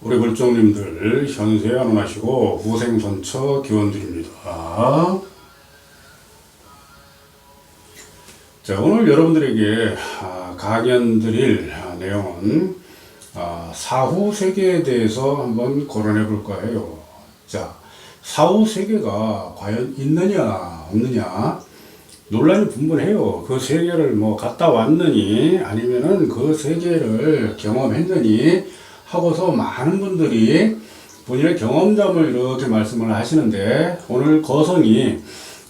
우리 불종님들 현세 안원하시고 후생선처 기원드립니다. 자 오늘 여러분들에게 아, 강연 드릴 아, 내용은 아, 사후 세계에 대해서 한번 거론해 볼까 해요. 자 사후 세계가 과연 있느냐 없느냐 논란이 분분해요. 그 세계를 뭐 갔다 왔느니 아니면은 그 세계를 경험했느니 하고서 많은 분들이 본인의 경험담을 이렇게 말씀을 하시는데 오늘 거성이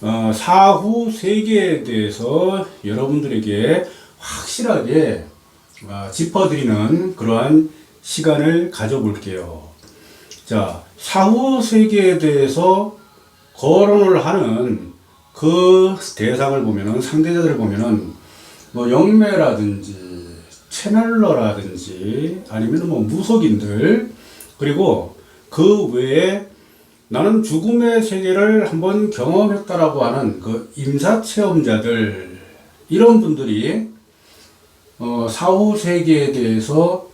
어, 사후 세계에 대해서 여러분들에게 확실하게 어, 짚어드리는 그러한 시간을 가져볼게요. 자, 사후 세계에 대해서 거론을 하는 그 대상을 보면은 상대자들을 보면은 뭐 영매라든지 채널러라든지 아니면 뭐 무속인들 그리고 그 외에 나는 죽음의 세계를 한번 경험했다라고 하는 그 임사 체험자들 이런 분들이 어, 사후 세계에 대해서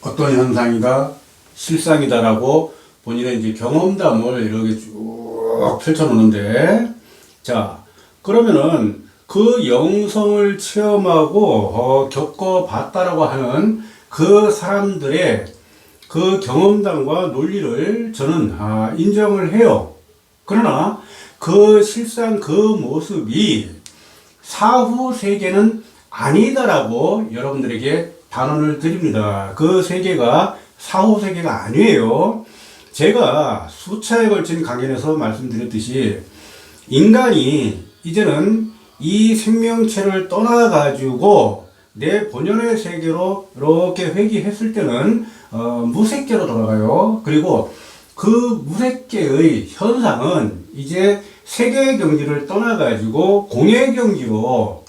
어떤 현상이다 실상이다라고 본인의 이제 경험담을 이렇게 쭉 펼쳐놓는데 자 그러면은 그 영성을 체험하고 어, 겪어봤다라고 하는 그 사람들의 그 경험담과 논리를 저는 아, 인정을 해요. 그러나 그 실상 그 모습이 사후 세계는 아니다라고 여러분들에게 단언을 드립니다. 그 세계가 사후 세계가 아니에요. 제가 수차에 걸친 강연에서 말씀드렸듯이 인간이 이제는 이 생명체를 떠나가지고 내 본연의 세계로 이렇게 회귀했을 때는 어, 무색계로 돌아가요. 그리고 그 무색계의 현상은 이제 세계 경지를 떠나가지고 공예 경지로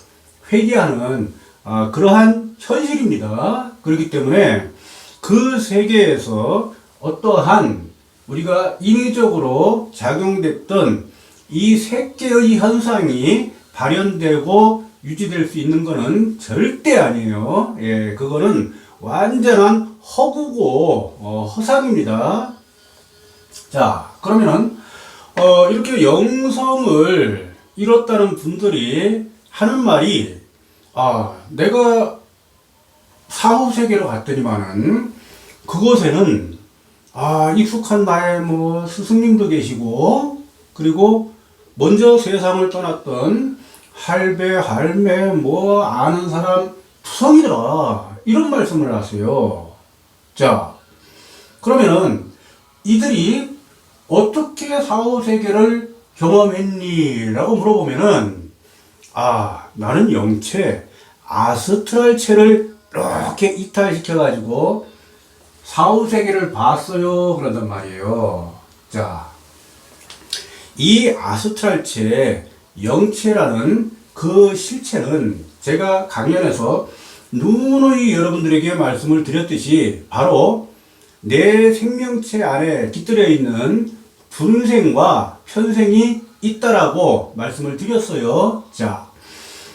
회귀하는 아, 그러한 현실입니다. 그렇기 때문에 그 세계에서 어떠한 우리가 인위적으로 작용됐던 이 색계의 현상이 발현되고 유지될 수 있는 것은 절대 아니에요. 예, 그거는 완전한 허구고 어, 허상입니다. 자, 그러면은 어, 이렇게 영성을 잃었다는 분들이 하는 말이 아, 내가 사후 세계로 갔더니만은 그곳에는 아, 익숙한 나의 뭐 스승님도 계시고 그리고 먼저 세상을 떠났던 할배, 할매, 뭐 아는 사람 투성이더라 이런 말씀을 하세요. 자, 그러면은 이들이 어떻게 사후 세계를 경험했니?라고 물어보면은 아 나는 영체 아스트랄체를 이렇게 이탈시켜 가지고 사후 세계를 봤어요 그런단 말이에요. 자, 이 아스트랄체 영체라는 그 실체는 제가 강연에서 누누이 여러분들에게 말씀을 드렸듯이 바로 내 생명체 안에 깃들여 있는 분생과 편생이 있다라고 말씀을 드렸어요. 자,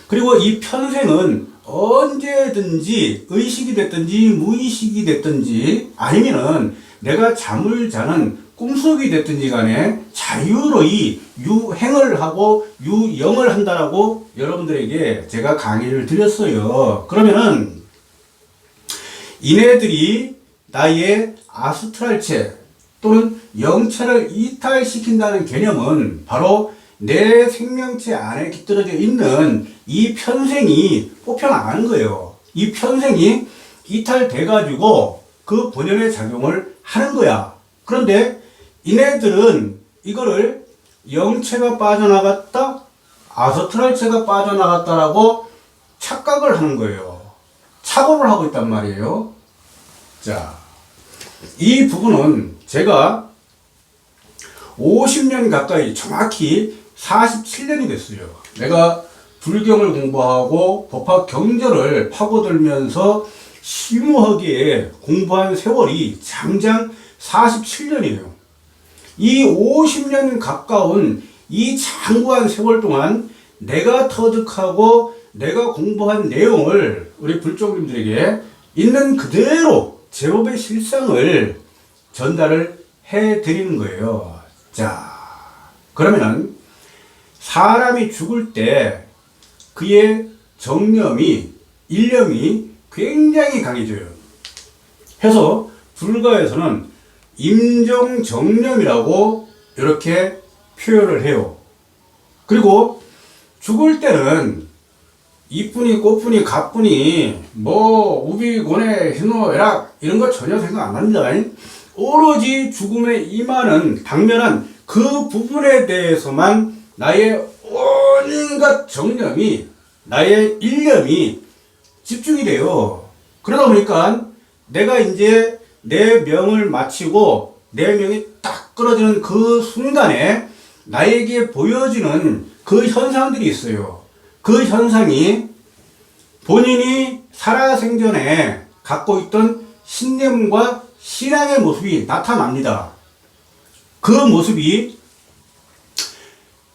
그리고 이 편생은 언제든지 의식이 됐든지 무의식이 됐든지 아니면은 내가 잠을 자는 꿈속이 됐든지 간에 자유로이 유행을 하고 유영을 한다라고 여러분들에게 제가 강의를 드렸어요. 그러면은 이네들이 나의 아스트랄체 또는 영체를 이탈시킨다는 개념은 바로 내 생명체 안에 깃들어져 있는 이 편생이 뽑혀나가는 거예요. 이 편생이 이탈돼가지고 그 본연의 작용을 하는 거야. 그런데 이네들은 이거를 영체가 빠져나갔다, 아스트랄체가 빠져나갔다라고 착각을 하는 거예요. 착오를 하고 있단 말이에요. 자, 이 부분은 제가 50년 가까이 정확히 47년이 됐어요. 내가 불경을 공부하고 법학 경전을 파고들면서 심오하게 공부한 세월이 장장 47년이에요. 이 50년 가까운 이 장구한 세월 동안 내가 터득하고 내가 공부한 내용을 우리 불종님들에게 있는 그대로 제법의 실상을 전달을 해 드리는 거예요. 자, 그러면은 사람이 죽을 때 그의 정념이 일념이 굉장히 강해져요. 해서 불가에서는 임종정념이라고 이렇게 표현을 해요. 그리고 죽을 때는 이뿐이 꽃뿐이 갑뿐이 뭐 우비 고뇌 희노 애락 이런 거 전혀 생각 안 합니다. 오로지 죽음에 임하는 당면한 그 부분에 대해서만 나의 온갖 정념이 나의 일념이 집중이 돼요. 그러다 보니까 내가 이제 내 명을 마치고 내 명이 딱 끊어지는 그 순간에 나에게 보여지는 그 현상들이 있어요. 그 현상이 본인이 살아생전에 갖고 있던 신념과 신앙의 모습이 나타납니다. 그 모습이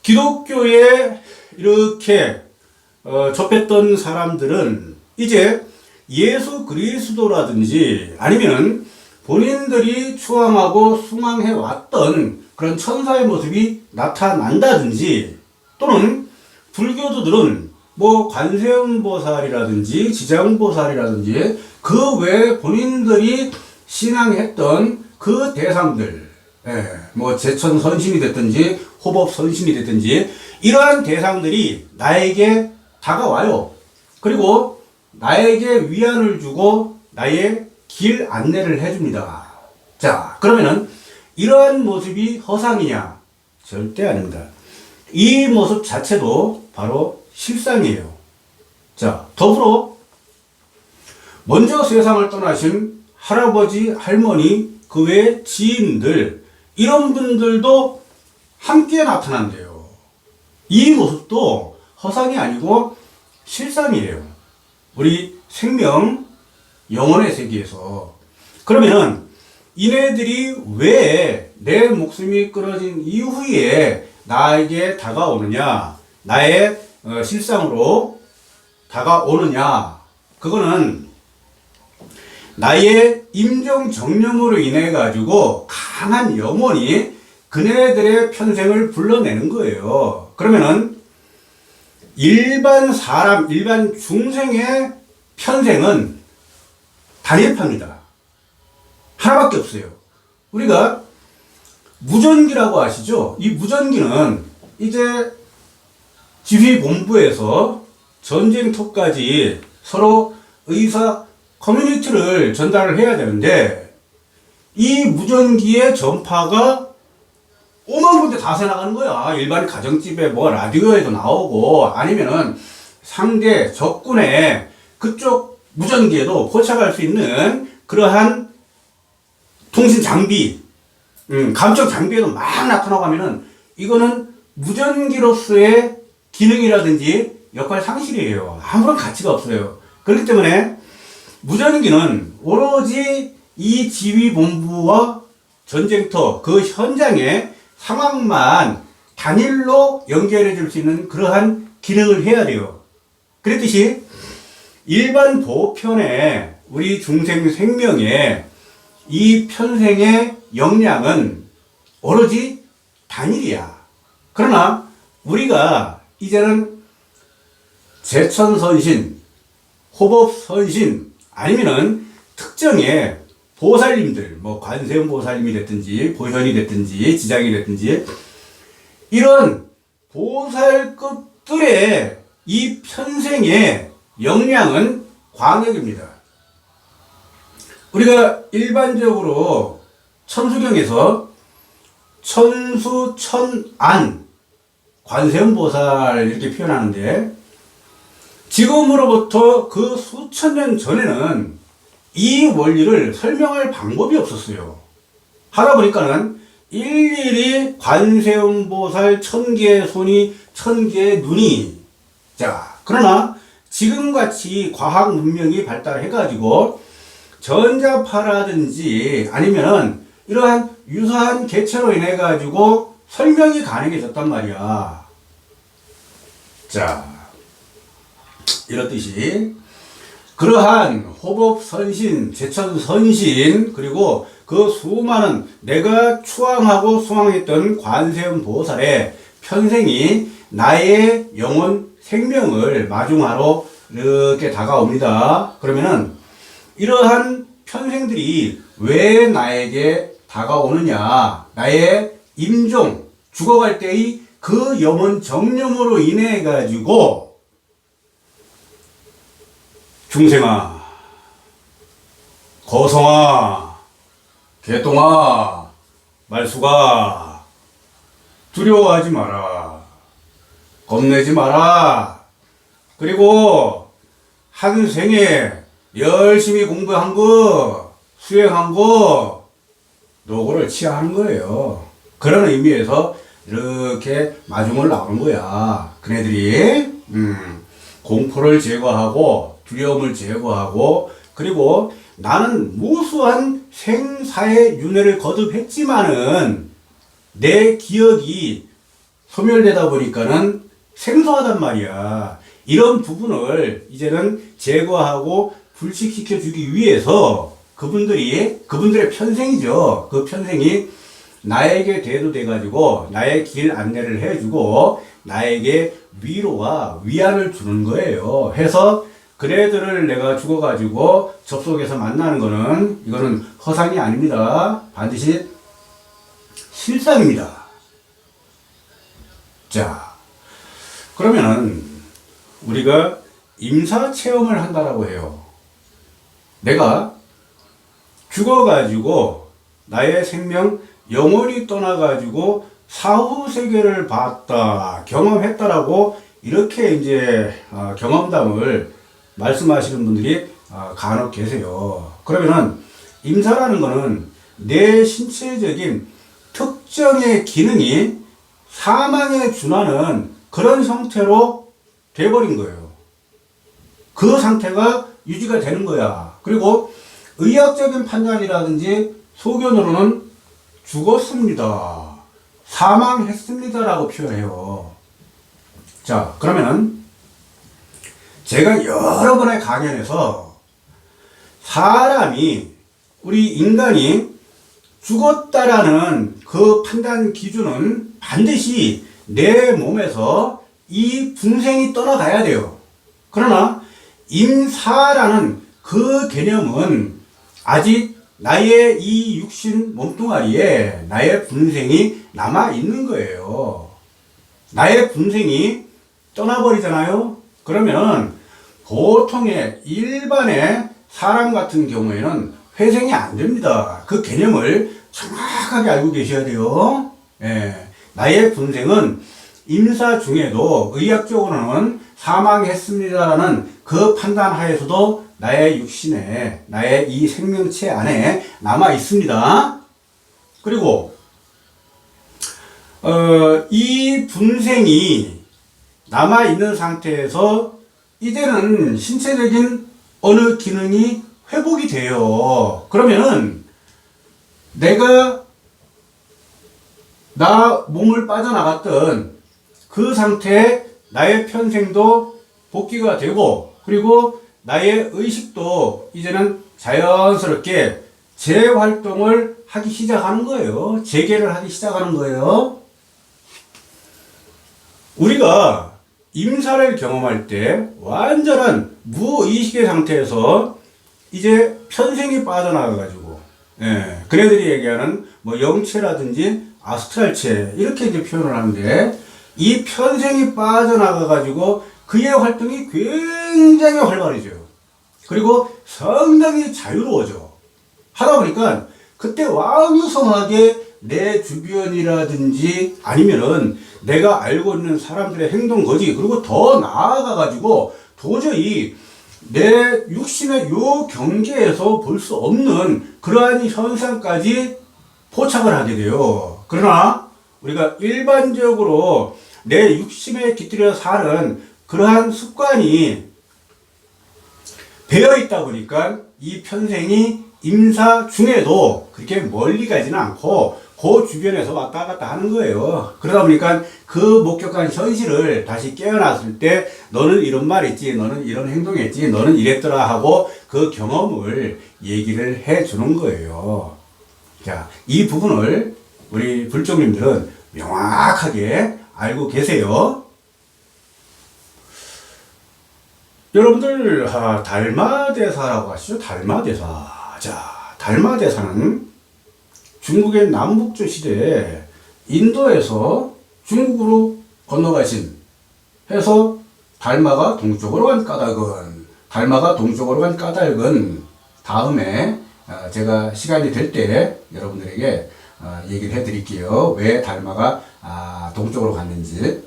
기독교에 이렇게 어, 접했던 사람들은 이제 예수 그리스도라든지 아니면은 본인들이 추앙하고 숭앙해 왔던 그런 천사의 모습이 나타난다든지 또는 불교도들은 뭐 관세음보살이라든지 지장보살이라든지 그 외에 본인들이 신앙했던 그 대상들 예, 뭐 제천 선신이 됐든지 호법 선신이 됐든지 이러한 대상들이 나에게 다가와요. 그리고 나에게 위안을 주고 나의 길 안내를 해줍니다. 자, 그러면은 이러한 모습이 허상이냐? 절대 아닙니다. 이 모습 자체도 바로 실상이에요. 자, 더불어 먼저 세상을 떠나신 할아버지, 할머니, 그 외 지인들, 이런 분들도 함께 나타난대요. 이 모습도 허상이 아니고 실상이에요. 우리 생명, 영혼의 세계에서. 그러면은, 이네들이 왜 내 목숨이 끊어진 이후에 나에게 다가오느냐, 나의 어, 실상으로 다가오느냐, 그거는 나의 임종 정념으로 인해 가지고 강한 영혼이 그네들의 편생을 불러내는 거예요. 그러면은 일반 사람, 일반 중생의 편생은 단일파입니다. 하나밖에 없어요. 우리가 무전기라고 아시죠? 이 무전기는 이제 지휘본부에서 전쟁터까지 서로 의사 커뮤니티를 전달을 해야 되는데 이 무전기의 전파가 오만 군데 다 새나가는 거야. 일반 가정집에 뭐 라디오에도 나오고 아니면은 상대 적군의 그쪽 무전기에도 포착할 수 있는 그러한 통신 장비, 음, 감청 장비에도 막 나타나고 하면은 이거는 무전기로서의 기능이라든지 역할 상실이에요. 아무런 가치가 없어요. 그렇기 때문에 무전기는 오로지 이 지휘본부와 전쟁터 그 현장의 상황만 단일로 연결해 줄 수 있는 그러한 기능을 해야 돼요. 그랬듯이 일반 보편의 우리 중생 생명의 이 편생의 역량은 오로지 단일이야. 그러나 우리가 이제는 제천선신, 호법선신, 아니면은 특정의 보살님들, 뭐 관세음 보살님이 됐든지, 보현이 됐든지, 지장이 됐든지, 이런 보살급들의 이 편생의 역량은 광역입니다. 우리가 일반적으로 천수경에서 천수 천안 관세음보살 이렇게 표현하는데 지금으로부터 그 수천 년 전에는 이 원리를 설명할 방법이 없었어요. 하다 보니까는 일일이 관세음보살 천 개의 손이 천 개의 눈이 자 그러나 지금같이 과학 문명이 발달해가지고 전자파라든지 아니면은 이러한 유사한 개체로 인해 가지고 설명이 가능해졌단 말이야. 자, 이렇듯이 그러한 호법 선신, 제천 선신, 그리고 그 수많은 내가 추앙하고 수왕했던 관세음 보살의 편생이 나의 영혼 생명을 마중하러 이렇게 다가옵니다. 그러면은 이러한 편생들이 왜 나에게 다가오느냐? 나의 임종, 죽어갈 때의 그 영혼 정념으로 인해 가지고 중생아, 거성아, 개똥아, 말수가 두려워하지 마라. 겁내지 마라. 그리고 한 생에 열심히 공부한 거, 수행한 거, 노고를 취하는 거예요. 그런 의미에서 이렇게 마중을 나오는 거야. 그네들이, 음, 공포를 제거하고, 두려움을 제거하고, 그리고 나는 무수한 생사의 윤회를 거듭했지만은, 내 기억이 소멸되다 보니까는 생소하단 말이야. 이런 부분을 이제는 제거하고 불식시켜 주기 위해서 그분들이, 그분들의 편생이죠. 그 편생이 나에게 대도돼 가지고 나의 길 안내를 해주고 나에게 위로와 위안을 주는 거예요. 해서 그래들을 내가 죽어가지고 접속해서 만나는 거는 이거는 허상이 아닙니다. 반드시 실상입니다. 자, 그러면은 우리가 임사 체험을 한다라고 해요. 내가 죽어가지고 나의 생명 영원히 떠나가지고 사후 세계를 봤다, 경험했다라고 이렇게 이제 아, 경험담을 말씀하시는 분들이 아, 간혹 계세요. 그러면은 임사라는 거는 내 신체적인 특정의 기능이 사망에 준하는 그런 형태로 돼버린 거예요. 그 상태가 유지가 되는 거야. 그리고 의학적인 판단이라든지 소견으로는 죽었습니다. 사망했습니다라고 표현해요. 자, 그러면은 제가 여러 번의 강연에서 사람이 우리 인간이 죽었다라는 그 판단 기준은 반드시 내 몸에서 이 분생이 떠나가야 돼요. 그러나 임사라는 그 개념은 아직 나의 이 육신 몸뚱아리에 나의 분생이 남아 있는 거예요. 나의 분생이 떠나버리잖아요. 그러면 보통의 일반의 사람 같은 경우에는 회생이 안 됩니다. 그 개념을 정확하게 알고 계셔야 돼요. 예. 나의 분생은 임사 중에도 의학적으로는 사망했습니다라는 그 판단 하에서도 나의 육신에, 나의 이 생명체 안에 남아 있습니다. 그리고, 어, 이 분생이 남아 있는 상태에서 이제는 신체적인 어느 기능이 회복이 돼요. 그러면은 내가 나 몸을 빠져나갔던 그 상태에 나의 편생도 복귀가 되고 그리고 나의 의식도 이제는 자연스럽게 재활동을 하기 시작하는 거예요. 재개를 하기 시작하는 거예요. 우리가 임사를 경험할 때 완전한 무의식의 상태에서 이제 편생이 빠져나가가지고, 예, 그네들이 얘기하는 뭐 영체라든지 아스트랄체, 이렇게 이제 표현을 하는데, 이 편생이 빠져나가가지고 그의 활동이 굉장히 활발해져요. 그리고 상당히 자유로워져. 하다 보니까 그때 왕성하게 내 주변이라든지 아니면은 내가 알고 있는 사람들의 행동 거지 그리고 더 나아가 가지고 도저히 내 육신의 요 경계에서 볼 수 없는 그러한 현상까지 포착을 하게 돼요. 그러나 우리가 일반적으로 내 육신에 깃들여 사는 그러한 습관이 배어 있다 보니까 이 편생이 임사 중에도 그렇게 멀리 가지는 않고 그 주변에서 왔다 갔다 하는 거예요. 그러다 보니까 그 목격한 현실을 다시 깨어났을 때 너는 이런 말 했지, 너는 이런 행동 했지, 너는 이랬더라 하고 그 경험을 얘기를 해 주는 거예요. 자, 이 부분을 우리 불종님들은 명확하게 알고 계세요. 여러분들 아, 달마대사라고 하시죠? 달마대사. 자, 달마대사는 중국의 남북조 시대에 인도에서 중국으로 건너가신 해서 달마가 동쪽으로 간 까닭은 달마가 동쪽으로 간 까닭은 다음에 어, 제가 시간이 될 때 여러분들에게 어, 얘기를 해드릴게요. 왜 달마가 아, 동쪽으로 갔는지.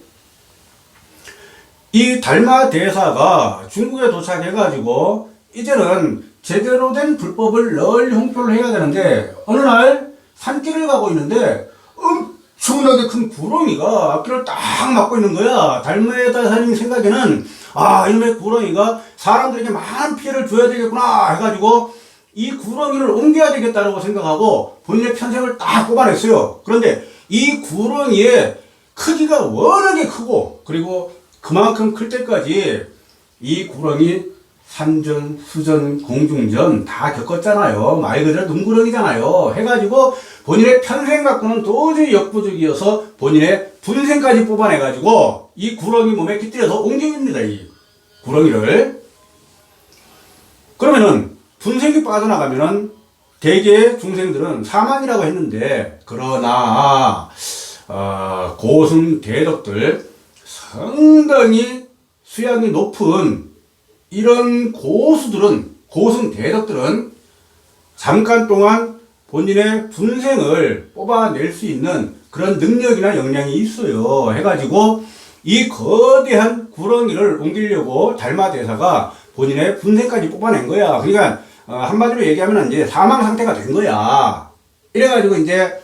이 달마 대사가 중국에 도착해가지고 이제는 제대로 된 불법을 널리 홍보를 해야 되는데 어느 날 산길을 가고 있는데 엄청나게 큰 구렁이가 앞길을 딱 막고 있는 거야. 달마 대사님 생각에는 아 이놈의 구렁이가 사람들에게 많은 피해를 줘야 되겠구나 해가지고 이 구렁이를 옮겨야 되겠다고 생각하고 본인의 편생을 딱 뽑아냈어요. 그런데 이 구렁이의 크기가 워낙에 크고 그리고 그만큼 클 때까지 이 구렁이 산전, 수전, 공중전 다 겪었잖아요. 말 그대로 눈구렁이잖아요. 해가지고 본인의 편생 갖고는 도저히 역부족이어서 본인의 분생까지 뽑아내가지고 이 구렁이 몸에 깃들여서 옮깁니다. 이 구렁이를. 그러면은 분생이 빠져나가면은 대개의 중생들은 사망이라고 했는데 그러나 어, 고승 대덕들 상당히 수양이 높은 이런 고수들은 고승 대덕들은 잠깐 동안 본인의 분생을 뽑아낼 수 있는 그런 능력이나 역량이 있어요. 해가지고 이 거대한 구렁이를 옮기려고 달마 대사가 본인의 분생까지 뽑아낸 거야. 그러니까 어, 한마디로 얘기하면 이제 사망 상태가 된 거야. 이래가지고 이제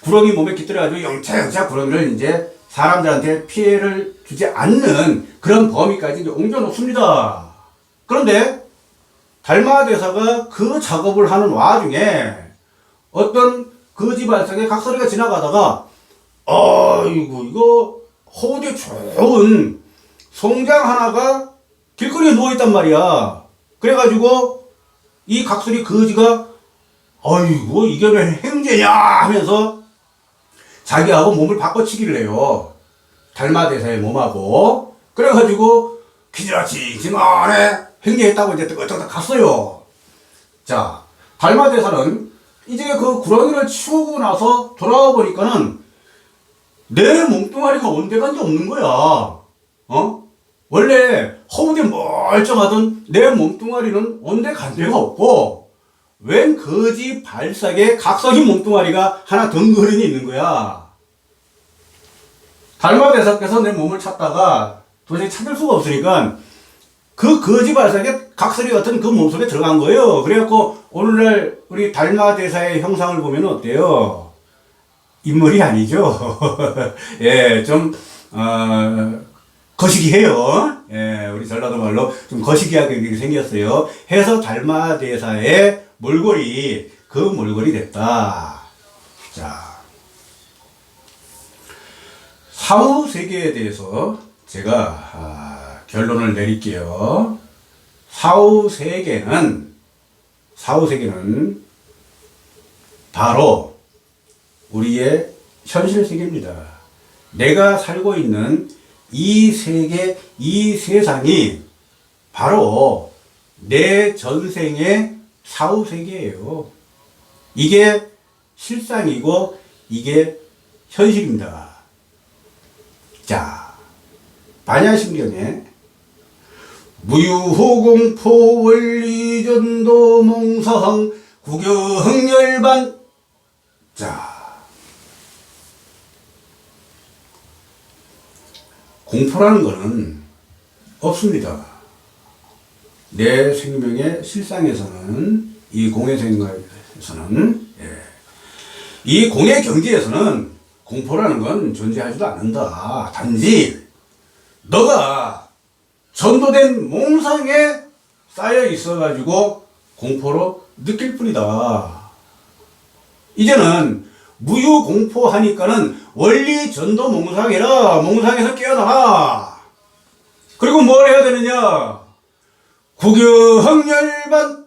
구렁이 몸에 깃들어가지고 영차 영차 구렁이를 이제 사람들한테 피해를 주지 않는 그런 범위까지 이제 옮겨놓습니다. 그런데 달마 대사가 그 작업을 하는 와중에 어떤 거지 발상의 각설이가 지나가다가 아이고 이거 호우대 좋은 송장 하나가 길거리에 누워있단 말이야. 그래가지고 이 각설이 거지가 아이고 이게 왜 행제냐 하면서 자기하고 몸을 바꿔치기를 해요. 달마 대사의 몸하고. 그래가지고 기지라치 지만에 행제했다고 이제 뜨거뜨거 갔어요. 자, 달마 대사는 이제 그 구렁이를 치우고 나서 돌아와 보니까는 내 몸뚱아리가 온데 간데 없는 거야. 어? 원래 허우대 멀쩡하던 내 몸뚱아리는 온데 간 데가 없고 웬 거지 발삭에 각성인 몸뚱아리가 하나 덩그러니 있는 거야. 달마 대사께서 내 몸을 찾다가 도저히 찾을 수가 없으니까 그 거지 발삭에 각설이 같은 그 몸속에 들어간 거예요. 그래갖고 오늘날 우리 달마 대사의 형상을 보면 어때요? 인물이 아니죠. 예, 좀, 어, 거시기해요. 예, 우리 전라도 말로 좀 거시기하게 생겼어요. 해서 달마 대사의 몰골이 그 몰골이 됐다. 자, 사후 세계에 대해서 제가 아, 결론을 내릴게요. 사후 세계는 사후 세계는 바로 우리의 현실 세계입니다. 내가 살고 있는 이 세계, 이 세상이 바로 내 전생의 사후 세계예요. 이게 실상이고 이게 현실입니다. 자, 반야심경에 무유호공포 원리전도 몽서항 구경열반 자 공포라는 것은 없습니다. 내 생명의 실상에서는 이 공의 생각에서는 예. 이 공의 경지에서는 공포라는 건 존재하지도 않는다. 단지 너가 전도된 몽상에 쌓여 있어가지고 공포로 느낄 뿐이다. 이제는 무유공포하니까는 원리 전도 몽상해라. 몽상에서 깨어나라. 그리고 뭘 해야 되느냐? 구경열반.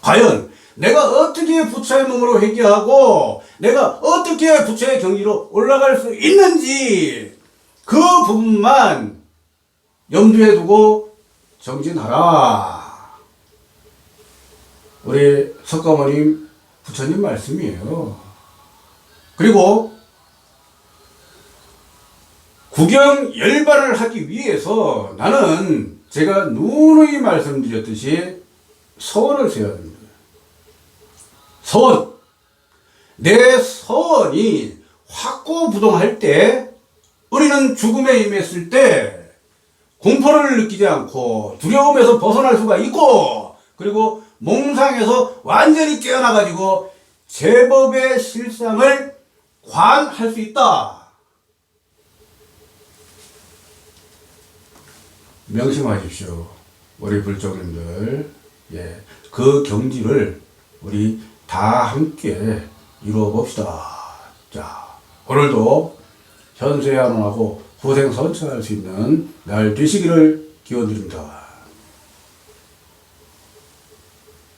과연 내가 어떻게 부처의 몸으로 회귀하고 내가 어떻게 부처의 경지로 올라갈 수 있는지 그 부분만 염두에 두고 정진하라. 우리 석가모님 부처님 말씀이에요. 그리고 구경 열반을 하기 위해서 나는 제가 누누이 말씀드렸듯이 서원을 세워야 됩니다. 서원. 내 서원이 확고부동할 때 우리는 죽음에 임했을 때 공포를 느끼지 않고 두려움에서 벗어날 수가 있고 그리고 몽상에서 완전히 깨어나가지고 제법의 실상을 관할 수 있다. 명심하십시오. 우리 불종님들. 예. 그 경지를 우리 다 함께 이루어 봅시다. 자, 오늘도 현세한원하고 후생 선처할 수 있는 날 되시기를 기원드립니다.